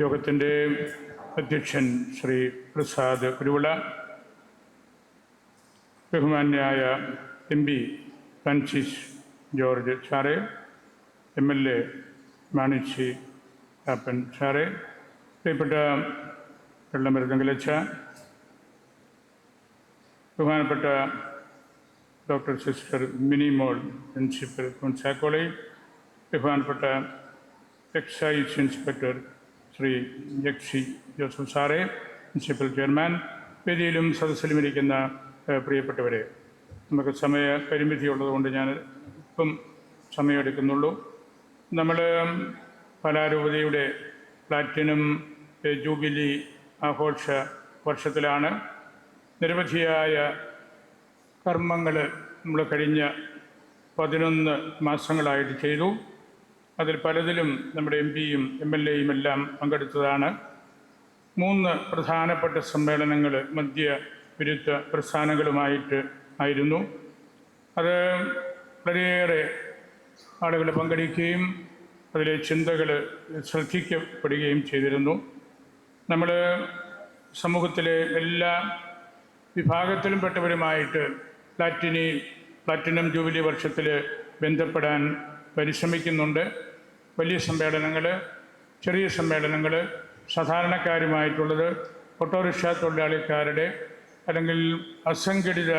യോഗത്തിന്റെ അധ്യക്ഷൻ ശ്രീ പ്രസാദ് കുരുവിള ബഹുമാന്യായ എം പി ഫ്രാൻസിസ് ജോർജ് സാറെ M L A Mani C Kappan സാറെ പ്രിയപ്പെട്ട വെള്ളമരുതങ്കലച്ച ബഹുമാനപ്പെട്ട ഡോക്ടർ സിസ്റ്റർ മിനി മോൾ പ്രിൻസിപ്പൽ കുൻസാക്കോളി ബഹുമാനപ്പെട്ട എക്സൈസ് ഇൻസ്പെക്ടർ ശ്രീ ജക്ഷി ജോസഫ് സാറെ പ്രിൻസിപ്പൽ ചെയർമാൻ വേദിയിലും സദസ്സിലും ഇരിക്കുന്ന പ്രിയപ്പെട്ടവരെ. നമുക്ക് സമയ പരിമിതി ഉള്ളതുകൊണ്ട് ഞാൻ ഇപ്പം സമയമെടുക്കുന്നുള്ളൂ നമ്മൾ കലാരൂപതയുടെ പ്ലാറ്റിനം ജൂബിലി ആഘോഷ വർഷത്തിലാണ്. നിരവധിയായ കർമ്മങ്ങൾ നമ്മൾ കഴിഞ്ഞ പതിനൊന്ന് മാസങ്ങളായിട്ട് ചെയ്തു. അതിൽ പലതിലും നമ്മുടെ എം പിയും എം എൽ എയും എല്ലാം പങ്കെടുത്തതാണ്. മൂന്ന് പ്രധാനപ്പെട്ട സമ്മേളനങ്ങൾ മധ്യ വിരുദ്ധ പ്രസ്ഥാനങ്ങളുമായിട്ട് ആയിരുന്നു. അത് വളരെയേറെ ആളുകൾ പങ്കെടുക്കുകയും അതിലെ ചിന്തകൾ ശ്രദ്ധിക്കപ്പെടുകയും ചെയ്തിരുന്നു. നമ്മൾ സമൂഹത്തിലെ എല്ലാ വിഭാഗത്തിലും പെട്ടവരുമായിട്ട് പ്ലാറ്റിനി പ്ലാറ്റിനം ജൂബിലി വർഷത്തിൽ ബന്ധപ്പെടാൻ പരിശ്രമിക്കുന്നുണ്ട്. വലിയ സമ്മേളനങ്ങൾ ചെറിയ സമ്മേളനങ്ങൾ സാധാരണക്കാരുമായിട്ടുള്ളത് ഓട്ടോറിക്ഷ തൊഴിലാളിക്കാരുടെ അല്ലെങ്കിൽ അസംഘടിത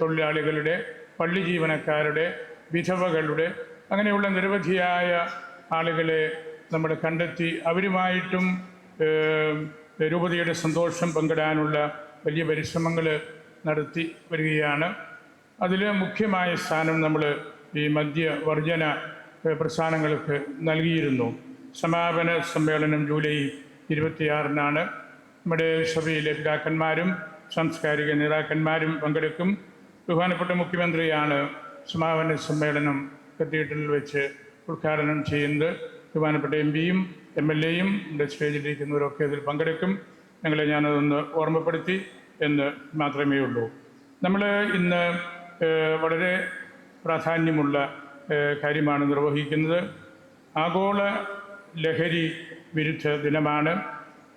തൊഴിലാളികളുടെ പള്ളി ജീവനക്കാരുടെ വിധവകളുടെ അങ്ങനെയുള്ള നിരവധിയായ ആളുകളെ നമ്മൾ കണ്ടെത്തി അവരുമായിട്ടും രൂപതയുടെ സന്തോഷം പങ്കിടാനുള്ള വലിയ പരിശ്രമങ്ങൾ നടത്തി വരികയാണ്. അതിൽ മുഖ്യമായ സ്ഥാനം നമ്മൾ ഈ മദ്യവർജന വർജന പ്രസ്ഥാനങ്ങൾക്ക് നൽകിയിരുന്നു. സമാപന സമ്മേളനം ജൂലൈ ഇരുപത്തിയാറിനാണ്. നമ്മുടെ സഭയിലെ പിതാക്കന്മാരും സാംസ്കാരിക നേതാക്കന്മാരും പങ്കെടുക്കും. ബഹുമാനപ്പെട്ട മുഖ്യമന്ത്രിയാണ് സമാപന സമ്മേളനം കത്തീഡ്രലിൽ വെച്ച് ഉദ്ഘാടനം ചെയ്യുന്നത്. ബഹുമാനപ്പെട്ട എം പിയും എം എൽ എയും ഇവിടെ സ്റ്റേജിലിരിക്കുന്നവരൊക്കെ ഇതിൽ പങ്കെടുക്കും. ഞങ്ങളെ ഞാനതൊന്ന് ഓർമ്മപ്പെടുത്തി. എന്ന് മാത്രമേ ഉള്ളൂ. നമ്മൾ ഇന്ന് വളരെ പ്രാധാന്യമുള്ള കാര്യമാണ് നിർവഹിക്കുന്നത്. ആഗോള ലഹരി വിരുദ്ധ ദിനമാണ്.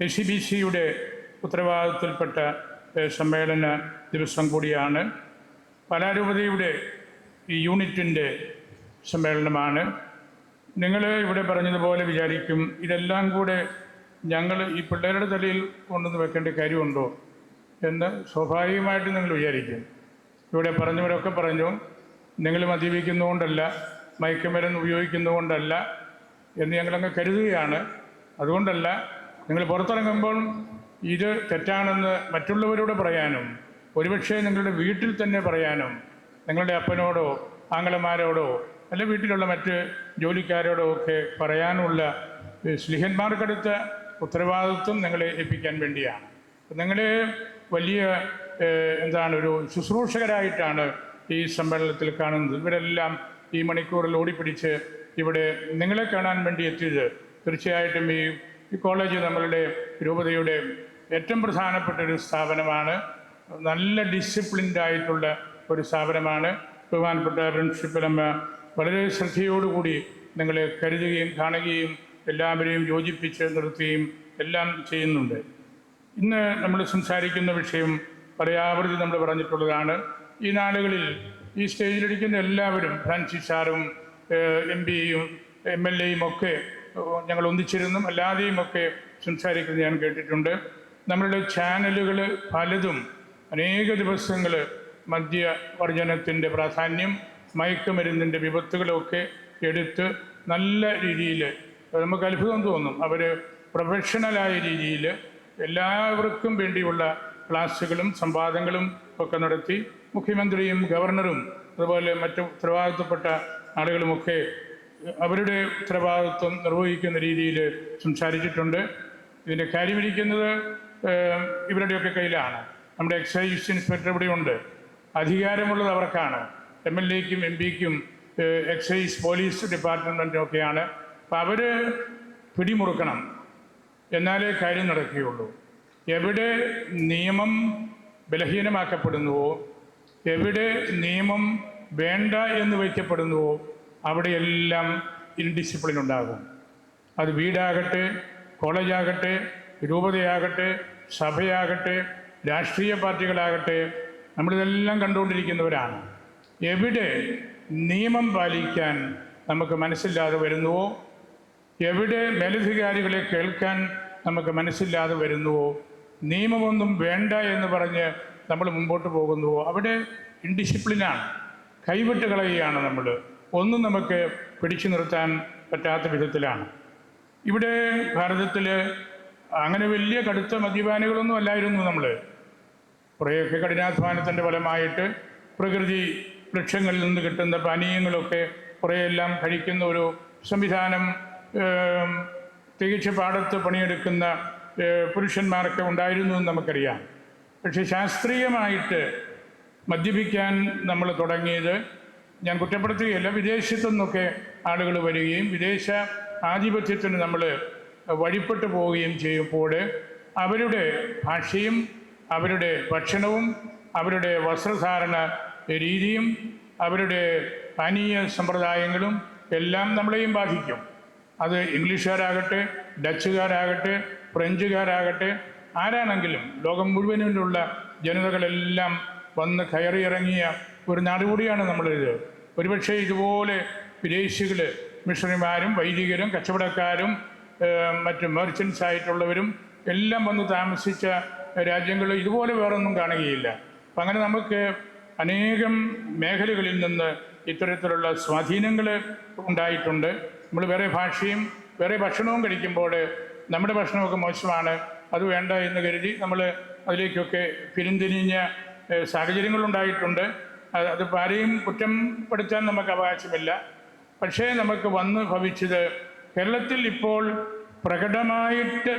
എ സി ബി സിയുടെ ഉത്തരവാദിത്തത്തിൽപ്പെട്ട സമ്മേളന ദിവസം കൂടിയാണ്. പലാരൂപതയുടെ ഈ യൂണിറ്റിന്റെ സമ്മേളനമാണ്. നിങ്ങൾ ഇവിടെ പറഞ്ഞതുപോലെ വിചാരിക്കും ഇതെല്ലാം കൂടെ ഞങ്ങൾ ഈ പിള്ളേരുടെ തലയിൽ കൊണ്ടുവന്ന് വെക്കേണ്ട കാര്യമുണ്ടോ? എന്ന് സ്വാഭാവികമായിട്ട് നിങ്ങൾ വിചാരിക്കും. ഇവിടെ പറഞ്ഞവരൊക്കെ പറഞ്ഞു നിങ്ങൾ മദ്യപിക്കുന്നതുകൊണ്ടല്ല മയക്കുമരുന്ന് ഉപയോഗിക്കുന്നതുകൊണ്ടല്ല എന്ന് ഞങ്ങളങ്ങ് കരുതുകയാണ്. അതുകൊണ്ടല്ല നിങ്ങൾ പുറത്തിറങ്ങുമ്പോൾ ഇത് തെറ്റാണെന്ന് മറ്റുള്ളവരോട് പറയാനും ഒരുപക്ഷെ നിങ്ങളുടെ വീട്ടിൽ തന്നെ പറയാനും നിങ്ങളുടെ അപ്പനോടോ ആങ്ങളമാരോടോ അല്ല വീട്ടിലുള്ള മറ്റ് ജോലിക്കാരോടോ ഒക്കെ പറയാനുള്ള സ്ലിഹന്മാർക്കടുത്ത ഉത്തരവാദിത്വം നിങ്ങളെ ഏൽപ്പിക്കാൻ വേണ്ടിയാണ്. നിങ്ങൾ വലിയ എന്താണ് ഒരു ശുശ്രൂഷകരായിട്ടാണ് ഈ സമ്മേളനത്തിൽ കാണുന്നത്. ഇവരെല്ലാം ഈ മണിക്കൂറിൽ ഓടിപ്പിടിച്ച് ഇവിടെ നിങ്ങളെ കാണാൻ വേണ്ടി എത്തിയത് തീർച്ചയായിട്ടും ഈ ഈ കോളേജ് നമ്മളുടെ രൂപതയുടെ ഏറ്റവും പ്രധാനപ്പെട്ട ഒരു സ്ഥാപനമാണ്. നല്ല ഡിസിപ്ലിൻഡ് ആയിട്ടുള്ള ഒരു സ്ഥാപനമാണ്. ബഹുമാനപ്പെട്ട പ്രിൻസിപ്പലമ്മ വളരെ ശ്രദ്ധയോടുകൂടി നിങ്ങളെ കരുതുകയും കാണുകയും എല്ലാവരെയും യോജിപ്പിച്ച് നിർത്തുകയും എല്ലാം ചെയ്യുന്നുണ്ട്. ഇന്ന് നമ്മൾ സംസാരിക്കുന്ന വിഷയം പറയാവൃതി നമ്മൾ പറഞ്ഞിട്ടുള്ളതാണ്. ഈ നാളുകളിൽ ഈ സ്റ്റേജിലിരിക്കുന്ന എല്ലാവരും ഫ്രാൻസിസ് സാറും എം പിയും എം എൽ എയും ഒക്കെ ഞങ്ങൾ ഒന്നിച്ചിരുന്നും. അല്ലാതെയും ഒക്കെ സംസാരിക്കുന്നത് ഞാൻ കേട്ടിട്ടുണ്ട്. നമ്മളുടെ ചാനലുകൾ പലതും അനേക ദിവസങ്ങൾ മദ്യവർജനത്തിന്റെ പ്രാധാന്യം മയക്കുമരുന്നിന്റെ വിപത്തുകളൊക്കെ എടുത്ത് നല്ല രീതിയിൽ നമുക്ക് അത്ഭുതം തോന്നും. അവർ പ്രൊഫഷണലായ രീതിയിൽ എല്ലാവർക്കും വേണ്ടിയുള്ള ക്ലാസ്സുകളും സംവാദങ്ങളും ഒക്കെ നടത്തി മുഖ്യമന്ത്രിയും ഗവർണറും അതുപോലെ മറ്റു ഉത്തരവാദിത്തപ്പെട്ട ആളുകളുമൊക്കെ അവരുടെ ഉത്തരവാദിത്വം നിർവഹിക്കുന്ന രീതിയിൽ സംസാരിച്ചിട്ടുണ്ട്. ഇതിന്റെ കാര്യമിരിക്കുന്നത് ഇവരുടെയൊക്കെ കയ്യിലാണ്. നമ്മുടെ എക്സൈസ് ഇൻസ്പെക്ടർ ഇവിടെയുണ്ട്. അധികാരമുള്ളത് അവർക്കാണ്. എം എൽ എക്കും എം പിക്കും എക്സൈസ് പോലീസ് ഡിപ്പാർട്ട്മെന്റും ഒക്കെയാണ് അപ്പോൾ അവർ പിടിമുറുക്കണം. എന്നാലേ കാര്യം നടക്കുകയുള്ളൂ. എവിടെ നിയമം ബലഹീനമാക്കപ്പെടുന്നുവോ എവിടെ നിയമം വേണ്ട എന്ന് വയ്ക്കപ്പെടുന്നുവോ അവിടെയെല്ലാം ഇൻഡിസിപ്ലിൻ ഉണ്ടാകും അത് വീടാകട്ടെ കോളേജാകട്ടെ രൂപതയാകട്ടെ സഭയാകട്ടെ രാഷ്ട്രീയ പാർട്ടികളാകട്ടെ നമ്മളിതെല്ലാം കണ്ടുകൊണ്ടിരിക്കുന്നവരാണ്. എവിടെ നിയമം പാലിക്കാൻ നമുക്ക് മനസ്സില്ലാതെ വരുന്നുവോ എവിടെ മേലധികാരികളെ കേൾക്കാൻ നമുക്ക് മനസ്സില്ലാതെ വരുന്നുവോ? നിയമമൊന്നും വേണ്ട എന്ന് പറഞ്ഞ് നമ്മൾ മുമ്പോട്ട് പോകുന്നുവോ? അവിടെ ഇൻഡിസിപ്ലിനാണ്. കൈവിട്ട് കളയുകയാണ് നമ്മൾ ഒന്നും നമുക്ക് പിടിച്ചു നിർത്താൻ പറ്റാത്ത വിധത്തിലാണ്. ഇവിടെ ഭാരതത്തിൽ അങ്ങനെ വലിയ കടുത്ത മദ്യപാനികളൊന്നും അല്ലായിരുന്നു നമ്മൾ കുറേയൊക്കെ കഠിനാധ്വാനത്തിന്റെ ഫലമായിട്ട് പ്രകൃതി വൃക്ഷങ്ങളിൽ നിന്ന് കിട്ടുന്ന പാനീയങ്ങളൊക്കെ കുറേയെല്ലാം കഴിക്കുന്ന ഒരു സംവിധാനം തികച്ച് പാടത്ത് പണിയെടുക്കുന്ന പുരുഷന്മാരൊക്കെ ഉണ്ടായിരുന്നു എന്ന് നമുക്കറിയാം. പക്ഷെ ശാസ്ത്രീയമായിട്ട് മദ്യപിക്കാൻ നമ്മൾ തുടങ്ങിയത് ഞാൻ കുറ്റപ്പെടുത്തുകയല്ല വിദേശത്തു നിന്നൊക്കെ ആളുകൾ വരികയും വിദേശ ആധിപത്യത്തിന് നമ്മൾ വഴിപ്പെട്ടു പോവുകയും ചെയ്യുമ്പോൾ അവരുടെ ഭാഷയും അവരുടെ ഭക്ഷണവും അവരുടെ വസ്ത്രധാരണ രീതിയും അവരുടെ പാനീയ സമ്പ്രദായങ്ങളും എല്ലാം നമ്മളെയും ബാധിക്കും. അത് ഇംഗ്ലീഷുകാരാകട്ടെ ഡച്ചുകാരാകട്ടെ ഫ്രഞ്ചുകാരാകട്ടെ ആരാണെങ്കിലും ലോകം മുഴുവനിലുള്ള ജനതകളെല്ലാം വന്ന് കയറിയിറങ്ങിയ ഒരു നാട് കൂടിയാണ് നമ്മളിത്. ഒരുപക്ഷെ ഇതുപോലെ വിദേശികൾ മിഷണറിമാരും വൈദികരും കച്ചവടക്കാരും മറ്റ് മെർച്ചൻസ് ആയിട്ടുള്ളവരും എല്ലാം വന്ന് താമസിച്ച രാജ്യങ്ങൾ ഇതുപോലെ വേറൊന്നും കാണുകയില്ല. അപ്പം അങ്ങനെ നമുക്ക് അനേകം മേഖലകളിൽ നിന്ന് ഇത്തരത്തിലുള്ള സ്വാധീനങ്ങൾ ഉണ്ടായിട്ടുണ്ട്. നമ്മൾ വേറെ ഭാഷയും വേറെ ഭക്ഷണവും കഴിക്കുമ്പോൾ നമ്മുടെ ഭക്ഷണമൊക്കെ മോശമാണ്. അത് വേണ്ട എന്ന് കരുതി നമ്മൾ അതിലേക്കൊക്കെ പിരിന്തിരിഞ്ഞ സാഹചര്യങ്ങളുണ്ടായിട്ടുണ്ട് അത് ആരെയും കുറ്റം പെടുത്താൻ നമുക്ക് അവകാശമില്ല. പക്ഷേ നമുക്ക് വന്ന് ഭവിച്ചത് കേരളത്തിൽ ഇപ്പോൾ പ്രകടമായിട്ട്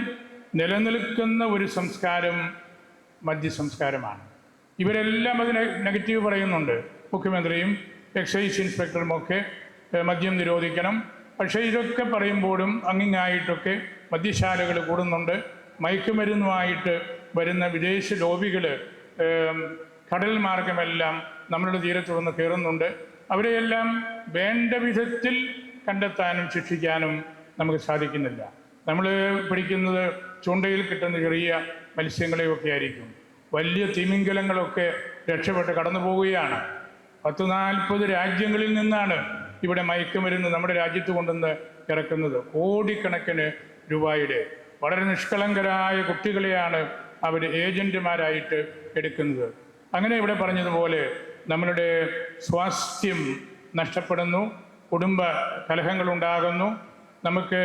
നിലനിൽക്കുന്ന ഒരു സംസ്കാരം മദ്യസംസ്കാരമാണ് ഇവരെല്ലാം അതിന് നെഗറ്റീവ് പറയുന്നുണ്ട്. മുഖ്യമന്ത്രിയും എക്സൈസ് ഇൻസ്പെക്ടറും ഒക്കെ മദ്യം നിരോധിക്കണം. പക്ഷേ ഇതൊക്കെ പറയുമ്പോഴും അങ്ങിങ്ങായിട്ടൊക്കെ മദ്യശാലകൾ കൂടുന്നുണ്ട്. മയക്കുമരുന്നുമായിട്ട് വരുന്ന വിദേശ ലോബികൾ കടൽ മാർഗമെല്ലാം നമ്മളുടെ തീരത്ത് വന്ന് കയറുന്നുണ്ട്. അവരെയെല്ലാം വേണ്ട വിധത്തിൽ കണ്ടെത്താനും ശിക്ഷിക്കാനും നമുക്ക് സാധിക്കുന്നില്ല. നമ്മൾ പിടിക്കുന്നത് ചൂണ്ടയിൽ കിട്ടുന്ന ചെറിയ മത്സ്യങ്ങളെയൊക്കെ ആയിരിക്കും. വലിയ തിമിംഗലങ്ങളൊക്കെ രക്ഷപ്പെട്ട് കടന്നു പോവുകയാണ് പത്ത് നാൽപ്പത് രാജ്യങ്ങളിൽ നിന്നാണ് ഇവിടെ മയക്കുമരുന്ന് നമ്മുടെ രാജ്യത്ത് കൊണ്ടുവന്ന് ഇറക്കുന്നത് കോടിക്കണക്കിന് രൂപയുടെ വളരെ നിഷ്കളങ്കരായ കുട്ടികളെയാണ് അവർ ഏജന്റുമാരായിട്ട് എടുക്കുന്നത്. അങ്ങനെ ഇവിടെ പറഞ്ഞതുപോലെ നമ്മളുടെ സ്വാസ്ഥ്യം നഷ്ടപ്പെടുന്നു കുടുംബ കലഹങ്ങളുണ്ടാകുന്നു. നമുക്ക്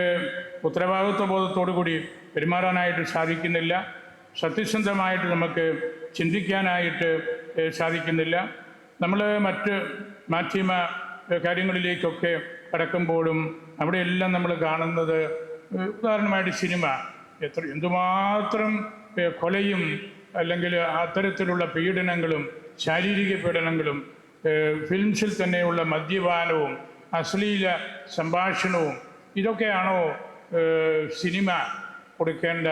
ഉത്തരവാദിത്വ ബോധത്തോടു കൂടി പെരുമാറാനായിട്ട് സാധിക്കുന്നില്ല. സത്യസന്ധമായിട്ട് നമുക്ക് ചിന്തിക്കാനായിട്ട് സാധിക്കുന്നില്ല. നമ്മൾ മറ്റ് മാധ്യമ കാര്യങ്ങളിലേക്കൊക്കെ കടക്കുമ്പോഴും അവിടെയെല്ലാം നമ്മൾ കാണുന്നത് ഉദാഹരണമായിട്ട് സിനിമ. എത്ര എന്തുമാത്രം കൊലയും അല്ലെങ്കിൽ അത്തരത്തിലുള്ള പീഡനങ്ങളും ശാരീരിക പീഡനങ്ങളും ഫിലിംസിൽ തന്നെയുള്ള മദ്യപാനവും അശ്ലീല സംഭാഷണവും ഇതൊക്കെയാണോ സിനിമ കൊടുക്കേണ്ട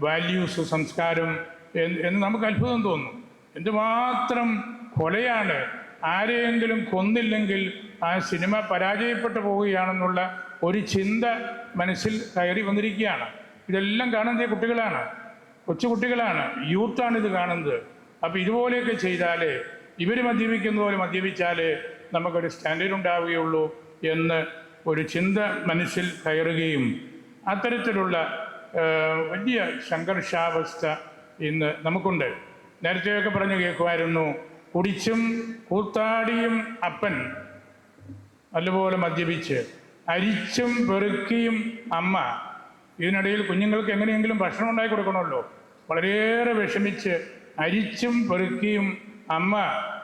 വാല്യൂസ് സംസ്കാരം എന്ന് നമുക്ക് അത്ഭുതം തോന്നും. എന്തുമാത്രം കൊലയാണ് ആരെയെങ്കിലും കൊന്നില്ലെങ്കിൽ ആ സിനിമ പരാജയപ്പെട്ടു പോവുകയാണെന്നുള്ള ഒരു ചിന്ത മനസ്സിൽ കയറി വന്നിരിക്കുകയാണ്. ഇതെല്ലാം കാണുന്നത് കുട്ടികളാണ്. കൊച്ചു കൊച്ചുകുട്ടികളാണ് യൂത്താണ് ഇത് കാണുന്നത്. അപ്പോൾ ഇതുപോലെയൊക്കെ ചെയ്താൽ ഇവർ മദ്യപിക്കുന്ന പോലെ മദ്യപിച്ചാൽ നമുക്കൊരു സ്റ്റാൻഡേർഡ് ഉണ്ടാവുകയുള്ളൂ എന്ന് ഒരു ചിന്ത മനസ്സിൽ കയറുകയും അത്തരത്തിലുള്ള വലിയ സംഘർഷാവസ്ഥ ഇന്ന് നമുക്കുണ്ട്. നേരത്തെയൊക്കെ പറഞ്ഞു കേൾക്കുമായിരുന്നു കുടിച്ചും കൂത്താടിയും അപ്പൻ നല്ലപോലെ മദ്യപിച്ച് അരിച്ചും പെറുക്കിയും അമ്മ. ഇതിനിടയിൽ കുഞ്ഞുങ്ങൾക്ക് എങ്ങനെയെങ്കിലും ഭക്ഷണം ഉണ്ടാക്കി കൊടുക്കണമല്ലോ. വളരെയേറെ വിഷമിച്ച് അരിച്ചും പെറുക്കിയും അമ്മ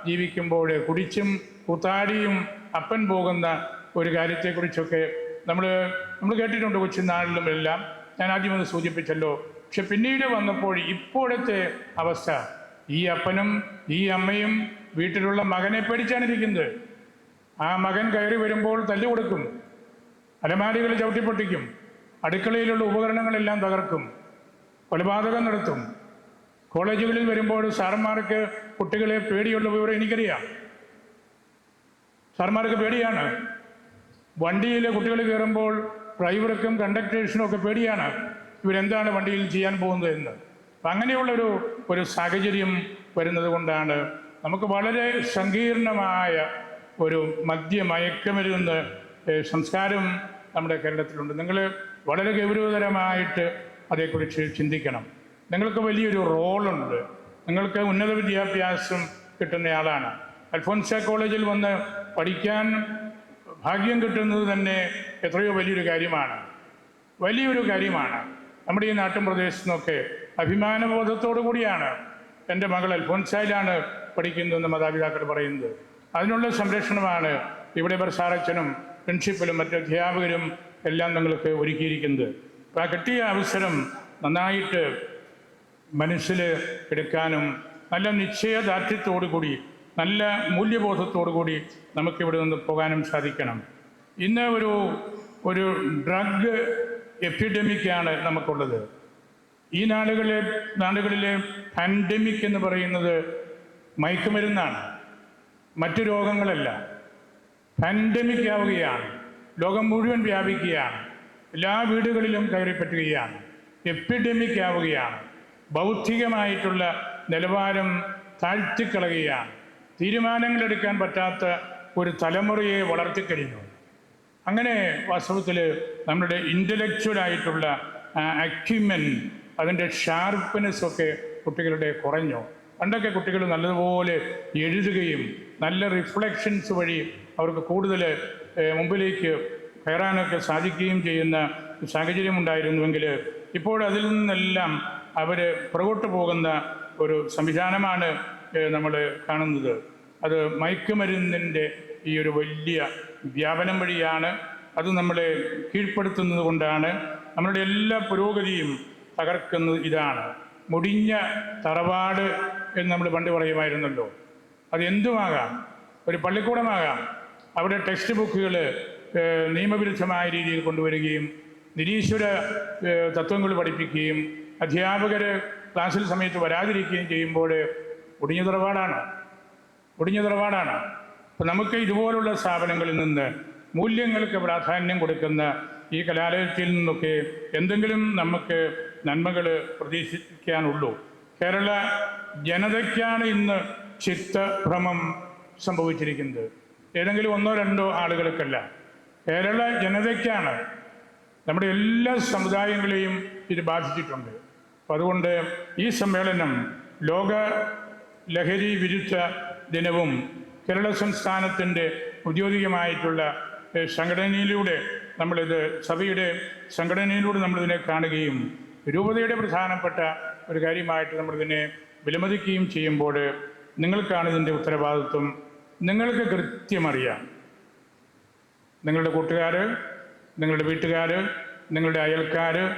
ജീവിക്കുമ്പോൾ കുടിച്ചും കൂത്താടിയും അപ്പൻ പോകുന്ന ഒരു കാര്യത്തെക്കുറിച്ചൊക്കെ നമ്മൾ നമ്മൾ കേട്ടിട്ടുണ്ട് കൊച്ചുനാളിലും എല്ലാം. ഞാൻ ആദ്യം ഒന്ന് സൂചിപ്പിച്ചല്ലോ. പക്ഷെ പിന്നീട് വന്നപ്പോൾ ഇപ്പോഴത്തെ അവസ്ഥ ഈ അപ്പനും ഈ അമ്മയും വീട്ടിലുള്ള മകനെ പേടിച്ചാണ് ഇരിക്കുന്നത്. ആ മകൻ കയറി വരുമ്പോൾ തല്ലു കൊടുക്കും. അലമാരികൾ ചവിട്ടിപ്പൊട്ടിക്കും അടുക്കളയിലുള്ള ഉപകരണങ്ങളെല്ലാം തകർക്കും. കൊലപാതകം നടത്തും. കോളേജുകളിൽ വരുമ്പോൾ സാറന്മാർക്ക് കുട്ടികളെ പേടിയുള്ള വിവരം എനിക്കറിയാം. സാറന്മാർക്ക് പേടിയാണ്. വണ്ടിയിൽ കുട്ടികൾ കയറുമ്പോൾ ഡ്രൈവർക്കും കണ്ടക്ടേഴ്സിനും ഒക്കെ പേടിയാണ്. ഇവരെന്താണ് വണ്ടിയിൽ ചെയ്യാൻ പോകുന്നത് എന്ന്? അങ്ങനെയുള്ളൊരു ഒരു സാഹചര്യം വരുന്നത് കൊണ്ടാണ് നമുക്ക് വളരെ സങ്കീർണമായ ഒരു മദ്യ മയക്കമരുന്ന് സംസ്കാരം നമ്മുടെ കേരളത്തിലുണ്ട്. നിങ്ങൾ വളരെ ഗൗരവതരമായിട്ട് അതേക്കുറിച്ച് ചിന്തിക്കണം. നിങ്ങൾക്ക് വലിയൊരു റോളുണ്ട്. നിങ്ങൾക്ക് ഉന്നത വിദ്യാഭ്യാസം കിട്ടുന്നയാളാണ്. അൽഫോൻസ കോളേജിൽ വന്ന് പഠിക്കാൻ ഭാഗ്യം കിട്ടുന്നത് തന്നെ എത്രയോ വലിയൊരു കാര്യമാണ്. വലിയൊരു കാര്യമാണ്. നമ്മുടെ ഈ നാട്ടിൻ പ്രദേശത്തു നിന്നൊക്കെ അഭിമാനബോധത്തോടു കൂടിയാണ് എന്റെ മകൾ അൽഫോൻസായിലാണ് പഠിക്കുന്നതെന്ന് മാതാപിതാക്കൾ പറയുന്നത്. അതിനുള്ള സംരക്ഷണമാണ് ഇവിടെ ബർസാറച്ചനും പ്രിൻസിപ്പലും മറ്റ് അധ്യാപകരും എല്ലാം നിങ്ങൾക്ക് ഒരുക്കിയിരിക്കുന്നത്. അപ്പോൾ ആ കിട്ടിയ അവസരം നന്നായിട്ട് മനസ്സിൽ എടുക്കാനും നല്ല നിശ്ചയദാർഢ്യത്തോടു കൂടി നല്ല മൂല്യബോധത്തോടു കൂടി നമുക്കിവിടെ നിന്ന് പോകാനും സാധിക്കണം. ഇന്ന് ഒരു ഒരു ഡ്രഗ് എപ്പിഡമിക്കാണ് നമുക്കുള്ളത്. ഈ നാടുകളിലെ നാടുകളിലെ പാൻഡമിക് എന്ന് പറയുന്നത് മയക്കുമരുന്നാണ്. മറ്റു രോഗങ്ങളല്ല. പാൻഡമിക് ആവുകയാണ്. ലോകം മുഴുവൻ വ്യാപിക്കുകയാണ്. എല്ലാ വീടുകളിലും കയറിപ്പറ്റുകയാണ്. എപ്പിഡമിക് ആവുകയാണ്. ബൗദ്ധികമായിട്ടുള്ള നിലവാരം താഴ്ത്തിക്കളയുകയാണ്. തീരുമാനങ്ങളെടുക്കാൻ പറ്റാത്ത ഒരു തലമുറയെ വളർത്തിക്കഴിഞ്ഞു. അങ്ങനെ വാസ്തവത്തിൽ നമ്മുടെ ഇന്റലക്ച്വലായിട്ടുള്ള അക്യുമെൻ അതിന്റെ ഷാർപ്പ്നെസ് ഒക്കെ കുട്ടികളുടെ കുറഞ്ഞു. പണ്ടൊക്കെ കുട്ടികൾ നല്ലതുപോലെ എഴുതുകയും നല്ല റിഫ്ലക്ഷൻസ് വഴി അവർക്ക് കൂടുതൽ മുമ്പിലേക്ക് കയറാനൊക്കെ സാധിക്കുകയും ചെയ്യുന്ന സാഹചര്യം ഉണ്ടായിരുന്നുവെങ്കിൽ ഇപ്പോൾ അതിൽ നിന്നെല്ലാം അവർ പുറകോട്ട് പോകുന്ന ഒരു സംവിധാനമാണ് നമ്മൾ കാണുന്നത്. അത് മയക്കുമരുന്നിന്റെ ഈ ഒരു വലിയ വ്യാപനം വഴിയാണ്. അത് നമ്മളെ കീഴ്പ്പെടുത്തുന്നത് കൊണ്ടാണ്. നമ്മളുടെ എല്ലാ പുരോഗതിയും തകർക്കുന്നത് ഇതാണ്. മുടിഞ്ഞ തറവാട് എന്ന് നമ്മൾ പണ്ട് പറയുമായിരുന്നല്ലോ. അതെന്തുമാകാം ഒരു പള്ളിക്കൂടമാകാം. അവിടെ ടെക്സ്റ്റ് ബുക്കുകൾ നിയമവിരുദ്ധമായ രീതിയിൽ കൊണ്ടുവരികയും നിരീശ്വര തത്വങ്ങൾ പഠിപ്പിക്കുകയും അധ്യാപകർ ക്ലാസ്സിൽ സമയത്ത് വരാതിരിക്കുകയും ചെയ്യുമ്പോൾ ഒടിഞ്ഞ തറവാടാണ്. ഒടിഞ്ഞ തറവാടാണ്. അപ്പം നമുക്ക് ഇതുപോലുള്ള സ്ഥാപനങ്ങളിൽ നിന്ന് മൂല്യങ്ങൾക്ക് പ്രാധാന്യം കൊടുക്കുന്ന ഈ കലാലയത്തിൽ നിന്നൊക്കെ എന്തെങ്കിലും നമുക്ക് നന്മകൾ പ്രതീക്ഷിക്കാനുള്ളൂ. കേരള ജനതയ്ക്കാണ് ഇന്ന് ചിത്തഭ്രമം സംഭവിച്ചിരിക്കുന്നത്. ഏതെങ്കിലും ഒന്നോ രണ്ടോ ആളുകൾക്കല്ല. കേരള ജനതയ്ക്കാണ് നമ്മുടെ എല്ലാ സമുദായങ്ങളെയും ഇത് ബാധിച്ചിട്ടുണ്ട്. അപ്പം അതുകൊണ്ട് ഈ സമ്മേളനം ലോക ലഹരി വിരുദ്ധ ദിനവും കേരള സംസ്ഥാനത്തിന്റെ ഔദ്യോഗികമായിട്ടുള്ള സംഘടനയിലൂടെ നമ്മളിത് സഭയുടെ സംഘടനയിലൂടെ നമ്മളിതിനെ കാണുകയും രൂപതയുടെ പ്രധാനപ്പെട്ട ഒരു കാര്യമായിട്ട് നമ്മളിതിനെ വിലമതിക്കുകയും ചെയ്യുമ്പോൾ നിങ്ങൾക്കാണ് ഇതിന്റെ ഉത്തരവാദിത്വം. നിങ്ങൾക്ക് കൃത്യമറിയാം. നിങ്ങളുടെ കൂട്ടുകാർ നിങ്ങളുടെ വീട്ടുകാർ നിങ്ങളുടെ അയൽക്കാർ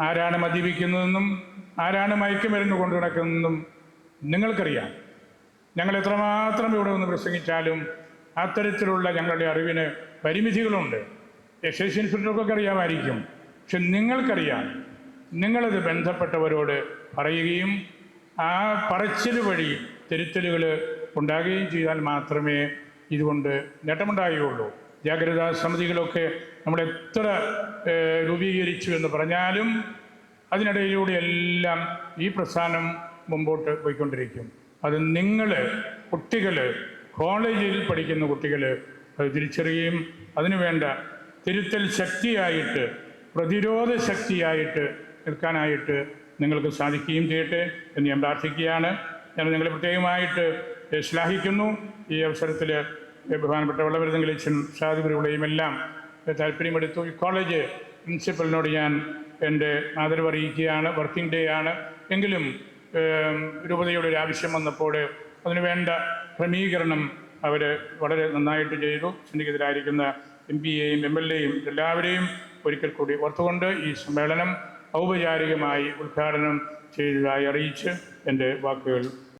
ആരാണ് മദ്യപിക്കുന്നതെന്നും ആരാണ് മയക്കുമരുന്ന് കൊണ്ടു നടക്കുന്നതെന്നും നിങ്ങൾക്കറിയാം. ഞങ്ങൾ എത്രമാത്രം ഇവിടെ ഒന്ന് പ്രസംഗിച്ചാലും അത്തരത്തിലുള്ള ഞങ്ങളുടെ അറിവിന് പരിമിതികളുണ്ട്. എക്സൈസ് ഇൻസ്പെക്ടർക്കൊക്കെ അറിയാമായിരിക്കും. പക്ഷെ നിങ്ങൾക്കറിയാം നിങ്ങളത് ബന്ധപ്പെട്ടവരോട് പറയുകയും ആ പറച്ചിൽ വഴി തിരുത്തലുകൾ ഉണ്ടാകുകയും ചെയ്താൽ മാത്രമേ ഇതുകൊണ്ട് നേട്ടമുണ്ടാകുകയുള്ളൂ ജാഗ്രതാ സമിതികളൊക്കെ നമ്മൾ എത്ര രൂപീകരിച്ചു എന്ന് പറഞ്ഞാലും അതിനിടയിലൂടെ എല്ലാം ഈ പ്രസ്ഥാനം മുമ്പോട്ട് പോയിക്കൊണ്ടിരിക്കും. അത് നിങ്ങൾ കുട്ടികൾ കോളേജിൽ പഠിക്കുന്ന കുട്ടികൾ അത് തിരിച്ചറിയുകയും അതിനുവേണ്ട തിരുത്തൽ ശക്തിയായിട്ട് പ്രതിരോധ ശക്തിയായിട്ട് നിൽക്കാനായിട്ട് നിങ്ങൾക്ക് സാധിക്കുകയും ചെയ്യട്ടെ എന്ന് ഞാൻ പ്രാർത്ഥിക്കുകയാണ്. ഞാൻ നിങ്ങളെ പ്രത്യേകമായിട്ട് ശ്ലാഹിക്കുന്നു ഈ അവസരത്തിൽ ബഹുമാനപ്പെട്ട വെള്ളവരുതെങ്കിലച്ഛൻ ഷാദിപുരയുടെയും എല്ലാം താല്പര്യമെടുത്തു. ഈ കോളേജ് പ്രിൻസിപ്പലിനോട് ഞാൻ എന്റെ ആദരവ് അറിയിക്കുകയാണ്. വർക്കിംഗ് ഡേ ആണ്. എങ്കിലും രൂപതയുടെ ഒരു ആവശ്യം വന്നപ്പോൾ അതിനുവേണ്ട ക്രമീകരണം അവർ വളരെ നന്നായിട്ട് ചെയ്തു. സിൻഡിക്കെതിരായിരിക്കുന്ന എം പി എയും എം എൽ എയും എല്ലാവരെയും ഒരിക്കൽ കൂടി ഓർത്തുകൊണ്ട് ഈ സമ്മേളനം ഔപചാരികമായി ഉദ്ഘാടനം ചെയ്തതായി അറിയിച്ച് എന്റെ വാക്കുകൾ